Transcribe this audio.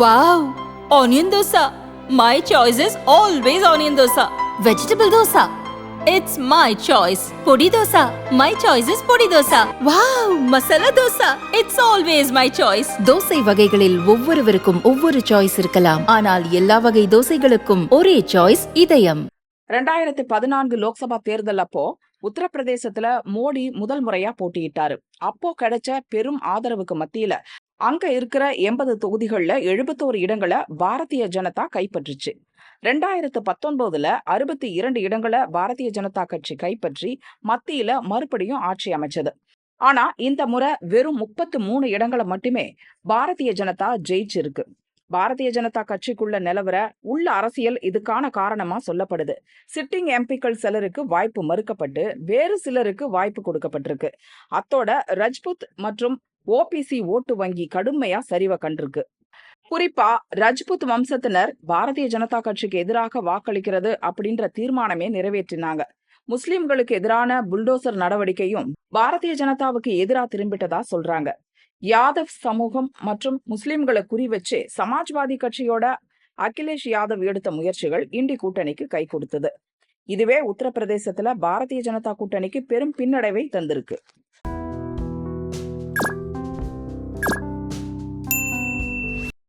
Wow onion dosa my choice is always onion dosa vegetable dosa it's my choice podi dosa my choice is podi dosa wow masala dosa it's always my choice dosa வகைகளில் ஒவ்வொருவருக்கும் ஒவ்வொரு choice இருக்கலாம். ஆனால் எல்லா வகை தோசைகளுக்கும் ஒரே choice இதயம். ரெண்டாயிரத்தி பதினான்கு லோக்சபா தேர்தல் அப்போ உத்தரப்பிரதேசத்துல மோடி முதல் முறையா போட்டியிட்டாரு. அப்போ கிடைச்ச பெரும் ஆதரவுக்கு மத்தியில அங்க இருக்கிற எண்பது தொகுதிகளில் எழுபத்தோரு இடங்களை பாரதிய ஜனதா கைப்பற்றுச்சு. ரெண்டாயிரத்து பத்தொன்பதுல அறுபத்தி இரண்டு இடங்களை பாரதிய ஜனதா கட்சி கைப்பற்றி மத்தியில மறுபடியும் ஆட்சி அமைச்சது. ஆனா இந்த முறை வெறும் முப்பத்து மூணு இடங்களை மட்டுமே பாரதிய ஜனதா ஜெயிச்சிருக்கு. பாரதிய ஜனதா கட்சிக்குள்ள நிலவர உள்ள அரசியல் இதுக்கான காரணமா சொல்லப்படுது. சிட்டிங் எம்பிக்கள் சிலருக்கு வாய்ப்பு மறுக்கப்பட்டு வேறு சிலருக்கு வாய்ப்பு கொடுக்கப்பட்டிருக்கு. அத்தோட ரஜ்புத் மற்றும் ஓபிசி ஓட்டு வங்கி கடுமையா சரிவை கண்டிருக்கு. குறிப்பா ரஜ்புத் வம்சத்தினர் பாரதிய ஜனதா கட்சிக்கு எதிராக வாக்களிக்கிறது அப்படின்ற தீர்மானமே நிறைவேற்றினாங்க. முஸ்லிம்களுக்கு எதிரான புல்டோசர் நடவடிக்கையும் பாரதிய ஜனதாவுக்கு எதிரா திரும்பிட்டதா சொல்றாங்க. யாதவ் சமூகம் மற்றும் முஸ்லிம்களை குறி வச்சு சமாஜ்வாதி கட்சியோட அகிலேஷ் யாதவ் எடுத்த முயற்சிகள் இண்டி கூட்டணிக்கு கை கொடுத்தது. இதுவே உத்தரப்பிரதேசத்துல பாரதிய ஜனதா கூட்டணிக்கு பெரும் பின்னடைவை தந்திருக்கு.